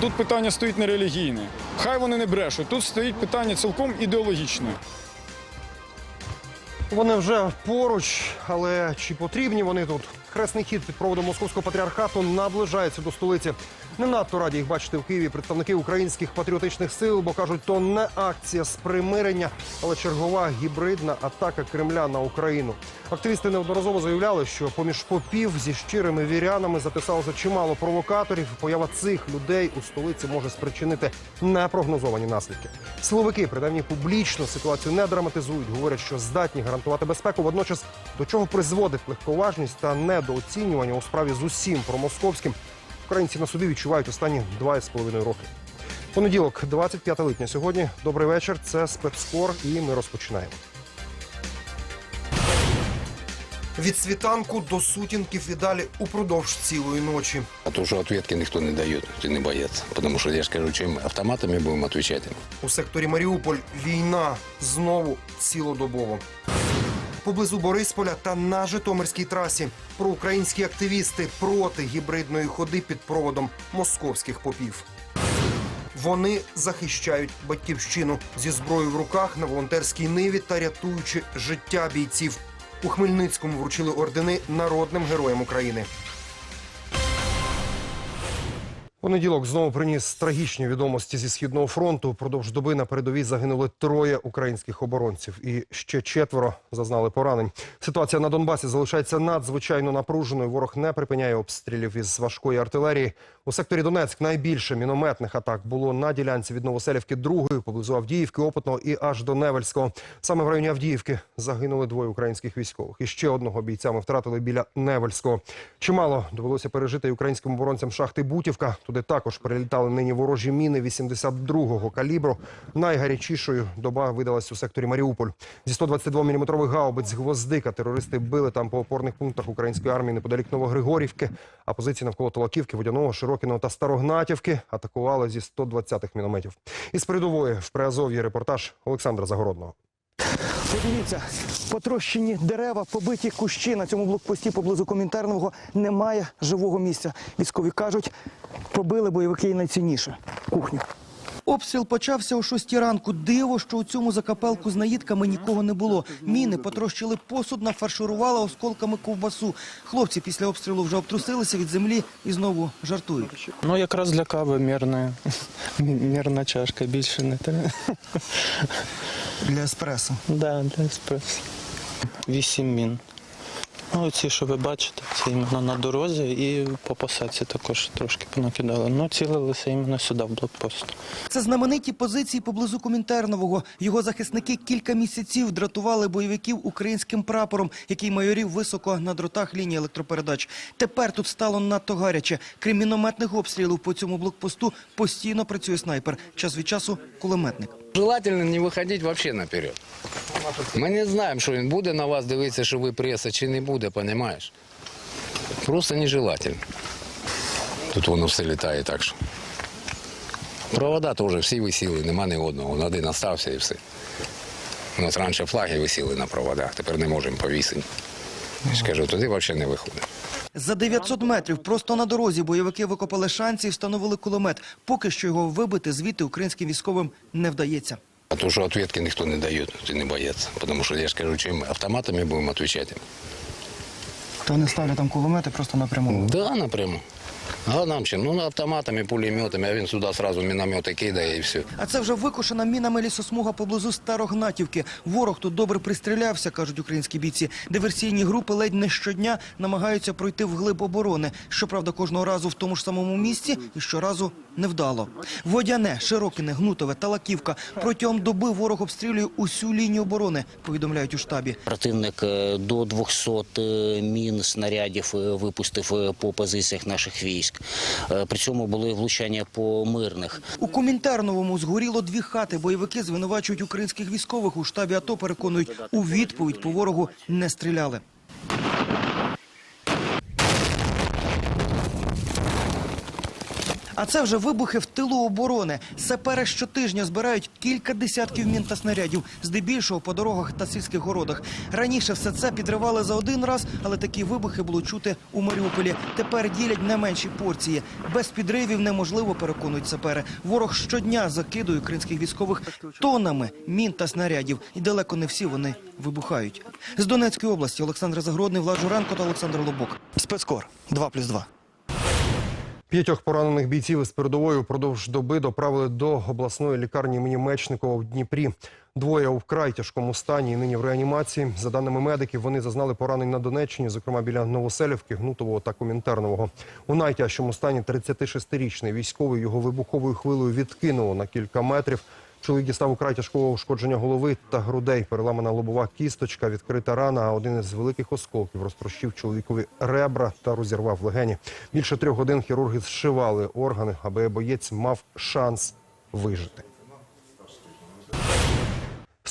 Тут питання стоїть не релігійне. Хай вони не брешуть. Тут стоїть питання цілком ідеологічне. Вони вже поруч, але чи потрібні вони тут? Хресний хід під проводом московського патріархату наближається до столиці. Не надто раді їх бачити в Києві представники українських патріотичних сил, бо кажуть, то не акція з примирення, але чергова гібридна атака Кремля на Україну. Активісти неодноразово заявляли, що поміж попів зі щирими вірянами затисалося чимало провокаторів. Поява цих людей у столиці може спричинити непрогнозовані наслідки. Силовики принаймні публічно ситуацію не драматизують. Говорять, що здатні гарантувати безпеку. Водночас до чого призводить легковажність та недооцінювання у справі з усім промосковським. Українці на собі відчувають останні два з половиною роки. Понеділок, 25 липня. Сьогодні добрий вечір. Це спецкор, і ми розпочинаємо. Від світанку до сутінків і далі упродовж цілої ночі. А то, что ответки никто не дает, ты не боец. Потому что я же скажу, чем автоматами будем отвечать им. У секторі Маріуполь війна знову цілодобово. Поблизу Борисполя та на Житомирській трасі проукраїнські активісти проти гібридної ходи під проводом московських попів. Вони захищають батьківщину зі зброєю в руках на волонтерській ниві та рятуючи життя бійців. У Хмельницькому вручили ордени народним героям України. Понеділок знову приніс трагічні відомості зі східного фронту. Продовж доби на передовій загинули троє українських оборонців, і ще четверо зазнали поранень. Ситуація на Донбасі залишається надзвичайно напруженою. Ворог не припиняє обстрілів із важкої артилерії. У секторі Донецьк найбільше мінометних атак було на ділянці від Новоселівки другої, поблизу Авдіївки, Опитного і аж до Невельського. Саме в районі Авдіївки загинули двоє українських військових. І ще одного бійця ми втратили біля Невельського. Чимало довелося пережити і українським оборонцям шахти Бутівка. Туди також прилітали нині ворожі міни 82-го калібру. Найгарячішою доба видалась у секторі Маріуполь. Зі 122 мм гаубиць гвоздика терористи били там по опорних пунктах української армії неподалік Новогригорівки, а позиції навколо Толоківки, Водяного, Широкіного та Старогнатівки атакували зі 120-х мінометів. Із передової в Приазов'ї репортаж Олександра Загородного. Подивіться, потрощені дерева, побиті кущі на цьому блокпості поблизу Комінтернового немає живого місця. Військові кажуть, побили бойовики найцінніше кухню. Обстріл почався о 6 ранку. Диво, що у цьому закапелку з наїдками нікого не було. Міни потрощили посуд, нафарширували осколками ковбасу. Хлопці після обстрілу вже обтрусилися від землі і знову жартують. Ну, якраз для кави мірна, мірна чашка, більше не треба. Для еспресо. Да, для еспресо. Вісім мін. Ну, ці, що ви бачите, це іменно на дорозі і по посадці також трошки понакидали. Ну, цілилися іменно сюди, в блокпост. Це знамениті позиції поблизу Комінтернового. Його захисники кілька місяців дратували бойовиків українським прапором, який майорів високо на дротах лінії електропередач. Тепер тут стало надто гаряче. Крім мінометних обстрілів по цьому блокпосту постійно працює снайпер. Час від часу кулеметник. Желательно не виходити вообще наперед. Ми не знаємо, що він буде на вас дивитися, що ви преса, чи не буде, понімаєш? Просто нежелательно. Тут воно все літає так що. Провода теж всі висіли, нема ні одного. Один остався і все. У нас раніше флаги висіли на проводах, тепер не можемо повісити. Я туди взагалі не виходить. За 900 метрів просто на дорозі бойовики викопали шанці і встановили кулемет. Поки що його вибити звідти українським військовим не вдається. А то, що ответки ніхто не дає, ти не бояться. Потому що я ж кажу, чим автоматами будемо відповідати. Та То не ставлять там кулемети просто напряму. Да, напрямую. А нам чим? Ну, автоматами, пулеметами, а він сюди сразу міномети кидає і все. А це вже викошена мінами лісосмуга поблизу Старогнатівки. Ворог тут добре пристрілявся, кажуть українські бійці. Диверсійні групи ледь не щодня намагаються пройти вглиб оборони. Щоправда, кожного разу в тому ж самому місці і щоразу невдало. Водяне, Широкине, Гнутове, Талаківка. Протягом доби ворог обстрілює усю лінію оборони, повідомляють у штабі. Противник е, до 200 е, мін снарядів е, випустив по позиціях наших військ. При цьому були влучання по мирних. У Комінтерновому згоріло дві хати. Бойовики звинувачують українських військових. У штабі АТО переконують, у відповідь по ворогу не стріляли. А це вже вибухи в тилу оборони. Сапери щотижня збирають кілька десятків мін та снарядів, здебільшого по дорогах та сільських городах. Раніше все це підривали за один раз, але такі вибухи було чути у Маріуполі. Тепер ділять на менші порції. Без підривів неможливо, переконують сапери. Ворог щодня закидує українських військових тоннами мін та снарядів. І далеко не всі вони вибухають. З Донецької області Олександр Загородний, Влад Журенко та Олександр Лобок. Спецкор 2+,2. П'ятьох поранених бійців із передової впродовж доби доправили до обласної лікарні імені Мечникова в Дніпрі. Двоє у вкрай тяжкому стані і нині в реанімації. За даними медиків, вони зазнали поранень на Донеччині, зокрема біля Новоселівки, Гнутового та Комінтернового. У найтяжчому стані 36-річний військовий його вибуховою хвилою відкинуло на кілька метрів. Чоловік дістав украй тяжкого ушкодження голови та грудей. Переламана лобова кісточка, відкрита рана, а один із великих осколків розтрощив чоловікові ребра та розірвав легені. Більше трьох годин хірурги зшивали органи, аби боєць мав шанс вижити.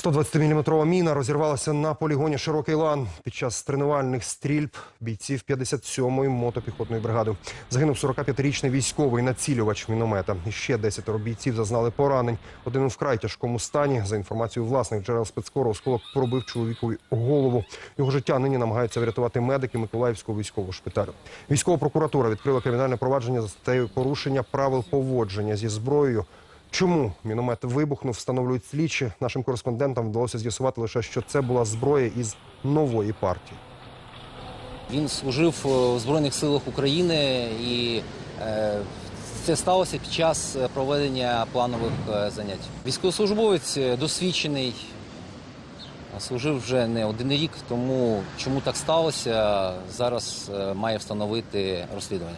120-мм міна розірвалася на полігоні Широкий лан під час тренувальних стрільб бійців 57-ї мотопіхотної бригади. Загинув 45-річний військовий націлювач міномета. Ще 10 бійців зазнали поранень. Один у вкрай тяжкому стані. За інформацією власних джерел спецкору, осколок пробив чоловікові голову. Його життя нині намагаються врятувати медики Миколаївського військового шпиталю. Військова прокуратура відкрила кримінальне провадження за статтею порушення правил поводження зі зброєю. Чому міномет вибухнув, встановлюють слідчі. Нашим кореспондентам вдалося з'ясувати лише, що це була зброя із нової партії. Він служив е, в Збройних силах України і е, це сталося під час е, проведення планових е, занять. Військовослужбовець е, досвідчений, е, служив вже не один рік, тому чому так сталося, зараз е, має встановити розслідування.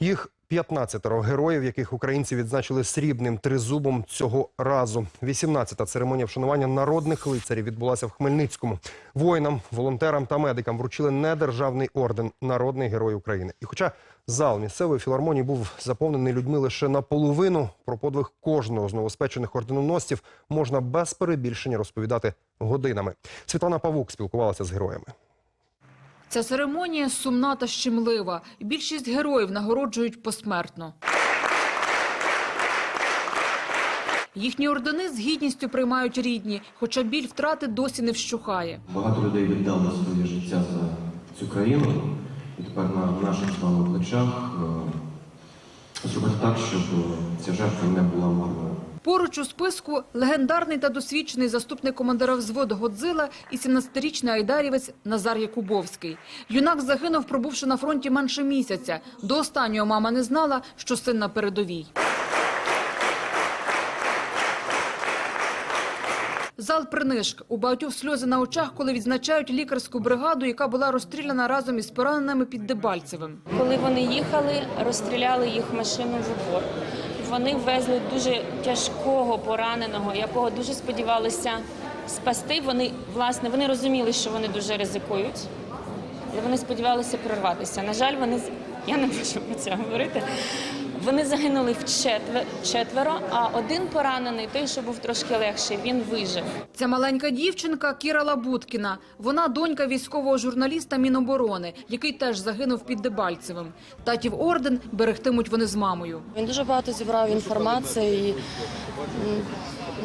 Їх 15 героїв, яких українці відзначили срібним тризубом цього разу. 18-та церемонія вшанування народних лицарів відбулася в Хмельницькому. Воїнам, волонтерам та медикам вручили недержавний орден Народний герой України. І хоча зал місцевої філармонії був заповнений людьми лише наполовину, про подвиг кожного з новоспечених орденоносців можна без перебільшення розповідати годинами. Світлана Павук спілкувалася з героями. Ця церемонія сумна та щемлива. Більшість героїв нагороджують посмертно. Їхні ордени з гідністю приймають рідні, хоча біль втрати досі не вщухає. Багато людей віддали своє життя за цю країну, і тепер на наших вами плечах е, зробити так, щоб е, ця жертва не була марною. Поруч у списку легендарний та досвідчений заступник командира взводу Годзила і 17-річний айдарівець Назар Якубовський. Юнак загинув, пробувши на фронті менше місяця. До останнього мама не знала, що син на передовій. Зал принишк. У багатьох сльози на очах, коли відзначають лікарську бригаду, яка була розстріляна разом із пораненими під Дебальцевим. Коли вони їхали, розстріляли їх машину в упор. Вони везли дуже тяжкого пораненого, якого дуже сподівалися спасти. Вони власне вони розуміли, що вони дуже ризикують, але вони сподівалися прорватися. На жаль, вони я не можу про це говорити. Вони загинули в четвер- четверо, а один поранений, той, що був трошки легший, він вижив. Ця маленька дівчинка Кіра Лабуткіна. Вона донька військового журналіста Міноборони, який теж загинув під Дебальцевим. Татів орден берегтимуть вони з мамою. Він дуже багато зібрав інформації. І,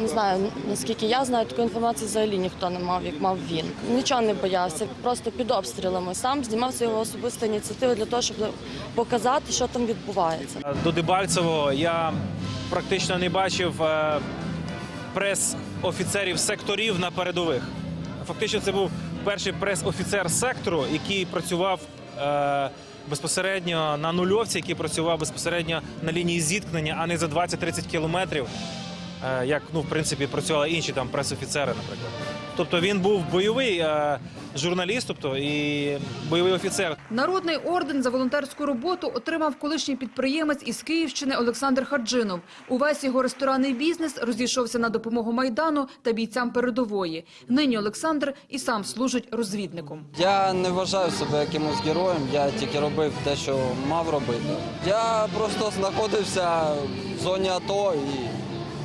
не знаю, наскільки я знаю, такої інформації взагалі ніхто не мав, як мав він. Нічого не боявся, просто під обстрілами. Сам знімав свою особисту ініціативу для того, щоб показати, що там відбувається. До Дебальцевого я практично не бачив е, прес-офіцерів секторів на передових. Фактично, це був перший прес-офіцер сектору, який працював е, безпосередньо на нульовці, який працював безпосередньо на лінії зіткнення, а не за 20-30 кілометрів, е, як ну, в принципі працювали інші там прес-офіцери, наприклад. Тобто він був бойовий е, журналіст, тобто і бойовий офіцер. Народний орден за волонтерську роботу отримав колишній підприємець із Київщини Олександр Хаджинов. Увесь його ресторанний бізнес розійшовся на допомогу Майдану та бійцям передової. Нині Олександр і сам служить розвідником. Я не вважаю себе якимось героєм, я тільки робив те, що мав робити. Я просто знаходився в зоні АТО і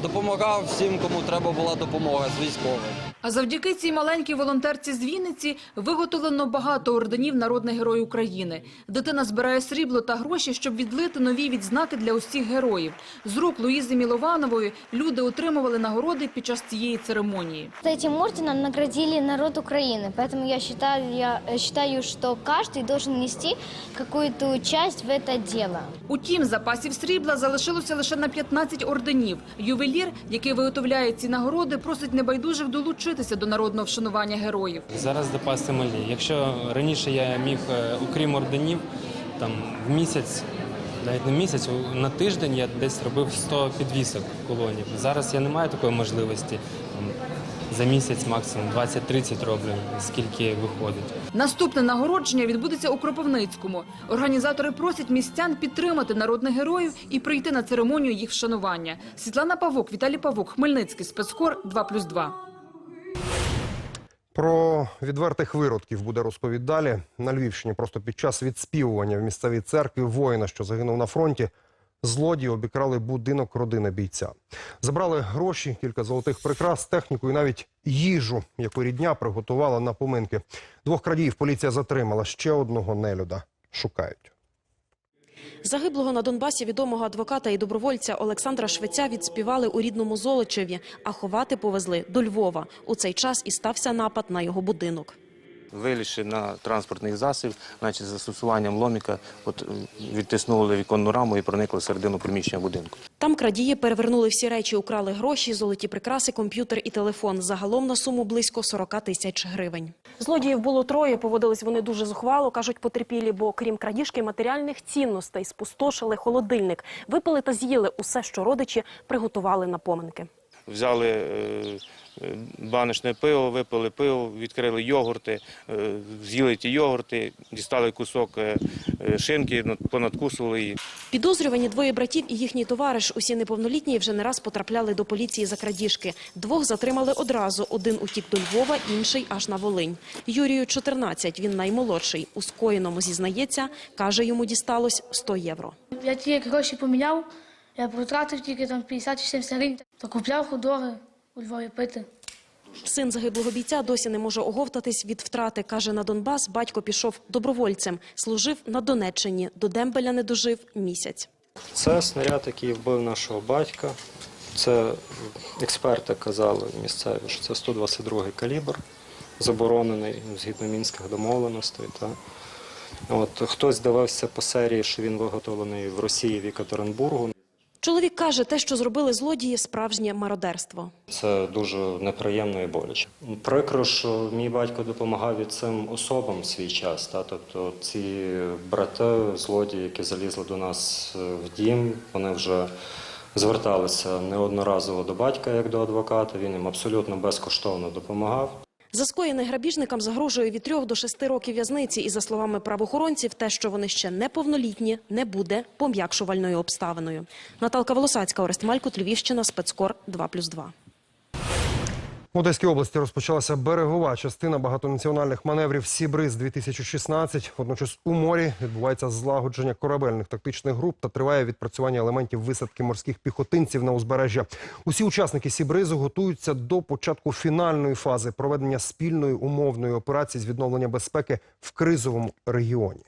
допомагав всім, кому треба була допомога з військових. А завдяки цій маленькій волонтерці з Вінниці виготовлено багато орденів народних героїв України. Дитина збирає срібло та гроші, щоб відлити нові відзнаки для усіх героїв. З рук Луїзи Мілованової люди отримували нагороди під час цієї церемонії. Этим орденом наградили народ Украины, поэтому я считаю, я э, считаю, что каждый должен нести какую-то часть в это дело. Утім, запасів срібла залишилося лише на 15 орденів. Ювелір, який виготовляє ці нагороди, просить небайдужих долучитися до народного вшанування героїв. Зараз запаси малі. Якщо раніше я міг, е, окрім орденів, там в місяць, навіть не місяць, на тиждень я десь робив 100 підвісок колонів. Зараз я не маю такої можливості. За місяць максимум 20-30 роблю, скільки виходить. Наступне нагородження відбудеться у Кропивницькому. Організатори просять містян підтримати народних героїв і прийти на церемонію їх вшанування. Світлана Павук, Віталій Павук, Хмельницький, спецкор 2+,2. Про відвертих виродків буде розповідь далі. На Львівщині просто під час відспівування в місцевій церкві воїна, що загинув на фронті, злодії обікрали будинок родини бійця. Забрали гроші, кілька золотих прикрас, техніку і навіть їжу, яку рідня приготувала на поминки. Двох крадіїв поліція затримала. Ще одного нелюда шукають. Загиблого на Донбасі відомого адвоката і добровольця Олександра Швеця відспівали у рідному Золочеві, а ховати повезли до Львова. У цей час і стався напад на його будинок. Вилізши на транспортний засіб, значить, застосуванням ломіка, от відтиснули віконну раму і проникли всередину приміщення будинку. Там крадії перевернули всі речі, украли гроші, золоті прикраси, комп'ютер і телефон. Загалом на суму близько 40 тисяч гривень. Злодіїв було троє. Поводились вони дуже зухвало, кажуть потерпілі, бо крім крадіжки матеріальних цінностей спустошили холодильник, випили та з'їли усе, що родичі приготували на поминки. Взяли е, е, баночне пиво, випили пиво, відкрили йогурти, е, з'їли ті йогурти, дістали кусок шинки, над- понадкусували її. Підозрювані двоє братів і їхній товариш, усі неповнолітні, вже не раз потрапляли до поліції за крадіжки. Двох затримали одразу. Один утік до Львова, інший аж на Волинь. Юрію 14, він наймолодший. У скоєному зізнається, каже, йому дісталось 100 євро. Я ті гроші поміняв, я потратив тільки там 50 чи 70 гривень, то купляв ходори у Львові пити. Син загиблого бійця досі не може оговтатись від втрати. Каже, на Донбас батько пішов добровольцем. Служив на Донеччині. До Дембеля не дожив місяць. Це снаряд, який вбив нашого батька. Це експерти казали місцеві, що це 122 й калібр, заборонений згідно мінських домовленостей. Та. От, хтось дивився по серії, що він виготовлений в Росії в Екатеринбургу. Чоловік каже, те, що зробили злодії, справжнє мародерство. Це дуже неприємно і боляче. Прикро, що мій батько допомагав і цим особам в свій час. Та? Тобто ці брати, злодії, які залізли до нас е, в дім, вони вже зверталися неодноразово до батька як до адвоката. Він їм абсолютно безкоштовно допомагав. За скоєне грабіжникам загрожує від трьох до шести років в'язниці. І за словами правоохоронців, те, що вони ще неповнолітні, не буде пом'якшувальною обставиною. Наталка Волосацька, Орест Малькут, Львівщина, спецкор 2+,2. В Одеській області розпочалася берегова частина багатонаціональних маневрів «Сібриз-2016». Водночас у морі відбувається злагодження корабельних тактичних груп та триває відпрацювання елементів висадки морських піхотинців на узбережжя. Усі учасники «Сібризу» готуються до початку фінальної фази проведення спільної умовної операції з відновлення безпеки в кризовому регіоні.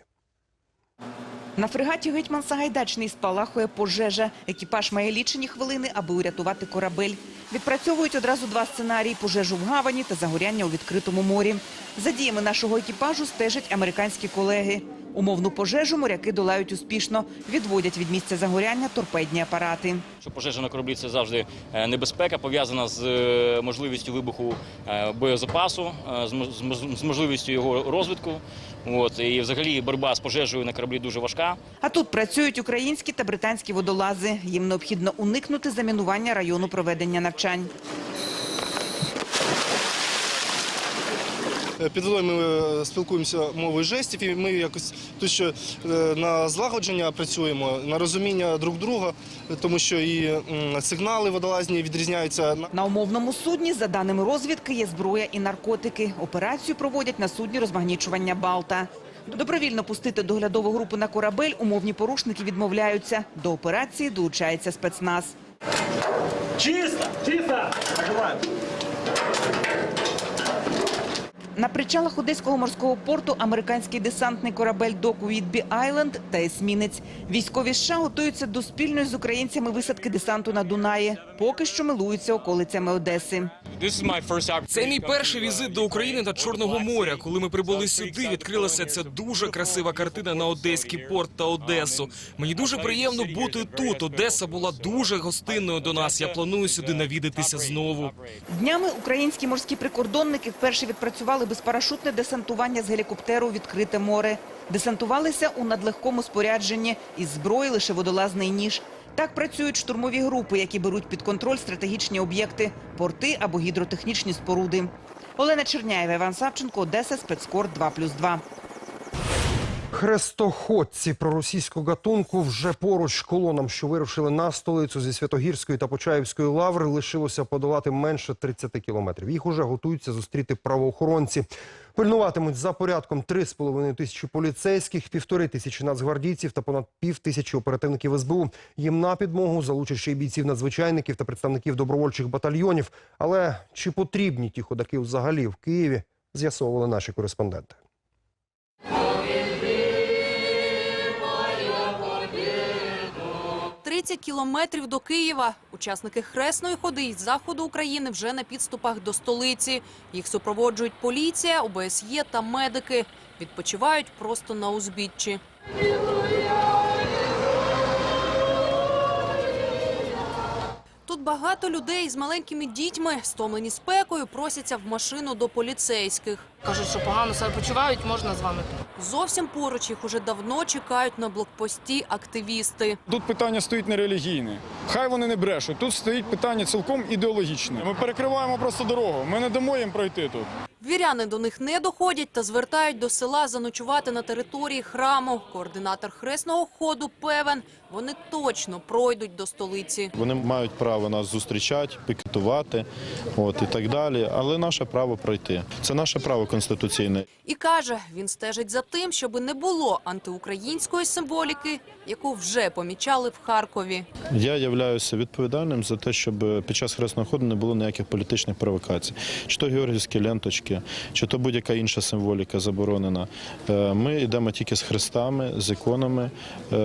На фрегаті «Гетьман Сагайдачний» спалахує пожежа. Екіпаж має лічені хвилини, аби урятувати корабель. Відпрацьовують одразу два сценарії – пожежу в гавані та загоряння у відкритому морі. За діями нашого екіпажу стежать американські колеги. Умовну пожежу моряки долають успішно. Відводять від місця загоряння торпедні апарати. Що пожежа на кораблі це завжди е, небезпека, пов'язана з е, можливістю вибуху е, боєзапасу, з мож- з мож- з можливістю його розвитку. От і взагалі боротьба з пожежею на кораблі дуже важка. А тут працюють українські та британські водолази. Їм необхідно уникнути замінування району проведення навчань. Е, Під водою ми е, спілкуємося мовою жестів, і ми якось тут що е, на злагодження працюємо, на розуміння друг друга, тому що і сигнали водолазні відрізняються. На умовному судні, за даними розвідки, є зброя і наркотики. Операцію проводять на судні розмагнічування Балта. Добровільно пустити доглядову групу на корабель умовні порушники відмовляються. До операції долучається спецназ. Чисто! Чисто! Закрываем. На причалах одеського морського порту американський десантний корабель док Уітбі Айленд та есмінець. Військові США готуються до спільної з українцями висадки десанту на Дунаї. Поки що милуються околицями Одеси. Це мій перший візит до України та Чорного моря. Коли ми прибули сюди, відкрилася ця дуже красива картина на Одеський порт та Одесу. Мені дуже приємно бути тут. Одеса була дуже гостинною до нас. Я планую сюди навідатися знову. Днями українські морські прикордонники вперше відпрацювали безпарашутне десантування з гелікоптеру відкрите море. Десантувалися у надлегкому спорядженні із зброї лише водолазний ніж. Так працюють штурмові групи, які беруть під контроль стратегічні об'єкти, порти або гідротехнічні споруди. Олена Черняєва, Іван Савченко, Одеса, спецкор 2+,2. Хрестоходці проросійського гатунку вже поруч колонам, що вирушили на столицю зі Святогірської та Почаївської лаври, лишилося подолати менше 30 кілометрів. Їх уже готуються зустріти правоохоронці. Пильнуватимуть за порядком 3,5 тисячі поліцейських, півтори тисячі нацгвардійців та понад пів тисячі оперативників СБУ. Їм на підмогу залучать ще й бійців надзвичайників та представників добровольчих батальйонів. Але чи потрібні ті ходаки взагалі в Києві, з'ясовували наші кореспонденти. – 30 кілометрів до Києва. Учасники хресної ходи із заходу України вже на підступах до столиці. Їх супроводжують поліція, ОБСЄ та медики. Відпочивають просто на узбіччі. Багато людей з маленькими дітьми, стомлені спекою, просяться в машину до поліцейських. Кажуть, що погано себе почувають, можна з вами. Зовсім поруч їх уже давно чекають на блокпості активісти. Тут питання стоїть не релігійне. Хай вони не брешуть. Тут стоїть питання цілком ідеологічне. Ми перекриваємо просто дорогу. Ми не дамо їм пройти тут. Віряни до них не доходять та звертають до села заночувати на території храму. Координатор хресного ходу певен, вони точно пройдуть до столиці. Вони мають право нас зустрічати, пікетувати, от і так далі. Але наше право пройти. Це наше право конституційне. І каже, він стежить за тим, щоби не було антиукраїнської символіки, яку вже помічали в Харкові. Я являюся відповідальним за те, щоб під час хресного ходу не було ніяких політичних провокацій. Чи то георгіївські ленточки, чи то будь-яка інша символіка заборонена. Е, Ми йдемо тільки з хрестами, з іконами, е,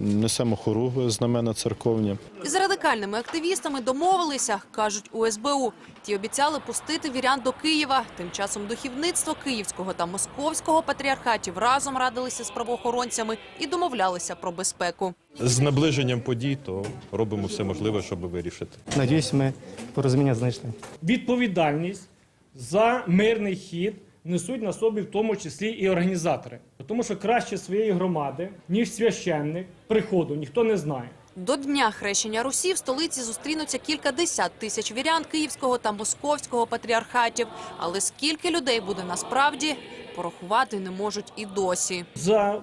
несемо хоругви, знамена церковні. Із радикальними активістами домовилися, кажуть у СБУ. Ті обіцяли пустити вірян до Києва. Тим часом духовництво Київського та Московського патріархатів разом радилися з правоохоронцями і домовлялися про безпеку. З наближенням подій, то робимо все можливе, щоб вирішити. Надіюсь, ми порозуміння знайшли. відповідальність за мирний хід несуть на собі в тому числі і організатори. Тому що краще своєї громади, ніж священник приходу, ніхто не знає. До дня хрещення Русі в столиці зустрінуться кілька десят тисяч вірян Київського та Московського патріархатів. Але скільки людей буде насправді, порахувати не можуть і досі. За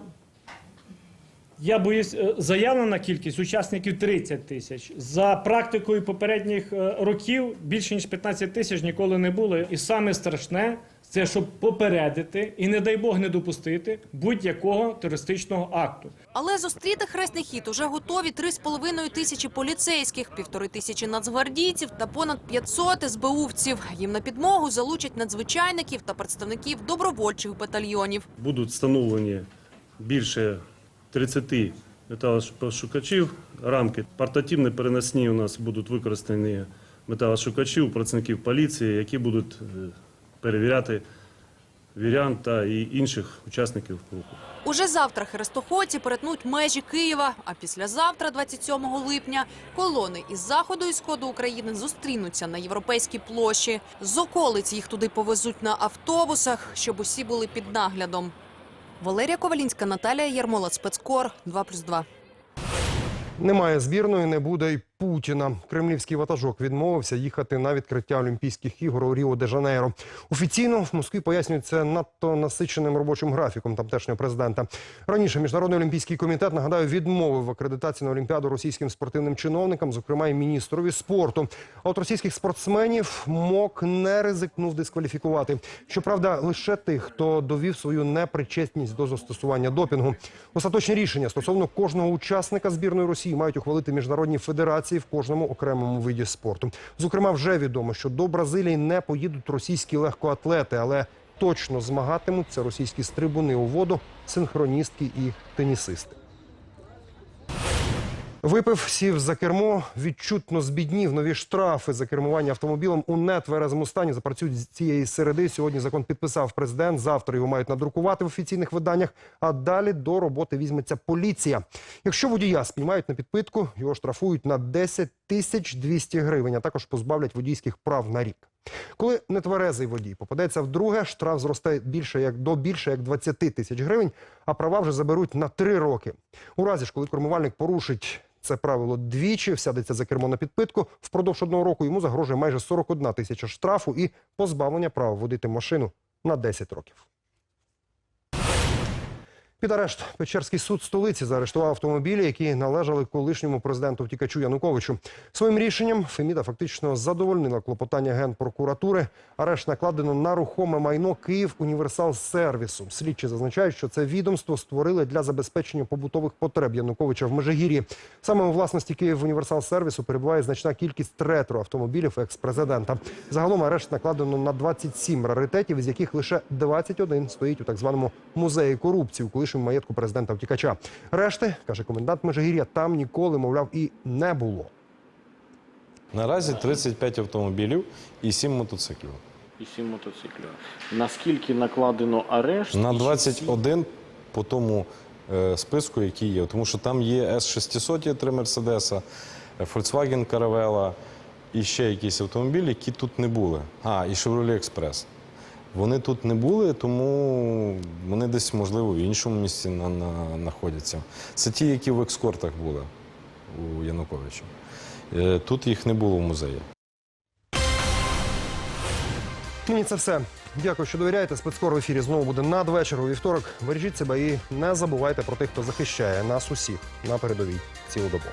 я боюсь, е, заявлена кількість учасників 30 тисяч. За практикою попередніх е, років більше ніж 15 тисяч ніколи не було. І саме страшне це щоб попередити і, не дай Бог, не допустити будь-якого терористичного акту. Але зустріти хресний хід уже готові 3,5 тисячі поліцейських, півтори тисячі нацгвардійців та понад 500 СБУвців. Їм на підмогу залучать надзвичайників та представників добровольчих батальйонів. будуть встановлені більше 30 металошукачів. Рамки портативні переносні у нас будуть використані металошукачі у працівників поліції, які будуть е, перевіряти вірян та і інших учасників руху. Уже завтра хрестоходці перетнуть межі Києва, а післязавтра, 27 липня, колони із заходу і сходу України зустрінуться на європейській площі. З околиць їх туди повезуть на автобусах, щоб усі були під наглядом. Валерія Ковалінська, Наталія Ярмола, спецкор 2+,2. Немає збірної, не буде й Путіна. Кремлівський ватажок відмовився їхати на відкриття Олімпійських ігор у Ріо-де-Жанейро. Офіційно в Москві пояснюють це надто насиченим робочим графіком тамтешнього президента. Раніше міжнародний олімпійський комітет нагадаю відмовив в акредитації на олімпіаду російським спортивним чиновникам, зокрема і міністрові спорту. А от російських спортсменів МОК не ризикнув дискваліфікувати. Щоправда, лише тих, хто довів свою непричетність до застосування допінгу. Остаточні рішення стосовно кожного учасника збірної Росії мають ухвалити міжнародні федерації в кожному окремому виді спорту. Зокрема, вже відомо, що до Бразилії не поїдуть російські легкоатлети, але точно змагатимуться російські стрибуни у воду, синхроністки і тенісисти. Випив, сів за кермо, відчутно збіднів. Нові штрафи за кермування автомобілем у нетверезому стані запрацюють цієї середи. Сьогодні закон підписав президент. Завтра його мають надрукувати в офіційних виданнях. А далі до роботи візьметься поліція. Якщо водія спіймають на підпитку, його штрафують на 10 тисяч 200 гривень, а також позбавлять водійських прав на рік. Коли нетверезий водій попадеться вдруге, штраф зросте більше як до більше як 20 тисяч гривень, а права вже заберуть на 3 роки. У разі ж, коли кермувальник порушить це правило двічі, всядеться за кермо на підпитку, впродовж одного року йому загрожує майже 41 тисяча штрафу і позбавлення права водити машину на 10 років. Під арешт Печерський суд столиці заарештував автомобілі, які належали колишньому президенту втікачу Януковичу. Своїм рішенням Феміда фактично задовольнила клопотання генпрокуратури. Арешт накладено на рухоме майно Київ Універсал Сервісу. Слідчі зазначають, що це відомство створили для забезпечення побутових потреб Януковича в Межигір'ї. Саме у власності Київ Універсал Сервісу перебуває значна кількість ретро-автомобілів екс-президента. Загалом арешт накладено на 27 раритетів, з яких лише 21 стоїть у так званому музеї корупції у маєтку президента втікача. Решти, каже комендант Межигір'я, там ніколи, мовляв, і не було. Наразі 35 автомобілів і 7 мотоциклів. І сім мотоциклів. Наскільки накладено арешт? На 21 по тому е, списку, який є. Тому що там є С-600, є три Мерседеса, Volkswagen Caravella і ще якісь автомобілі, які тут не були. А, і Chevrolet Express. Вони тут не були, тому вони десь, можливо, в іншому місці на, на, знаходяться. Це ті, які в екскортах були у Януковича. Е, Тут їх не було в музеї. Нині це все. Дякую, що довіряєте. Спецкор в ефірі знову буде надвечір у вівторок. Бережіть себе і не забувайте про тих, хто захищає нас усіх на передовій цілодобово.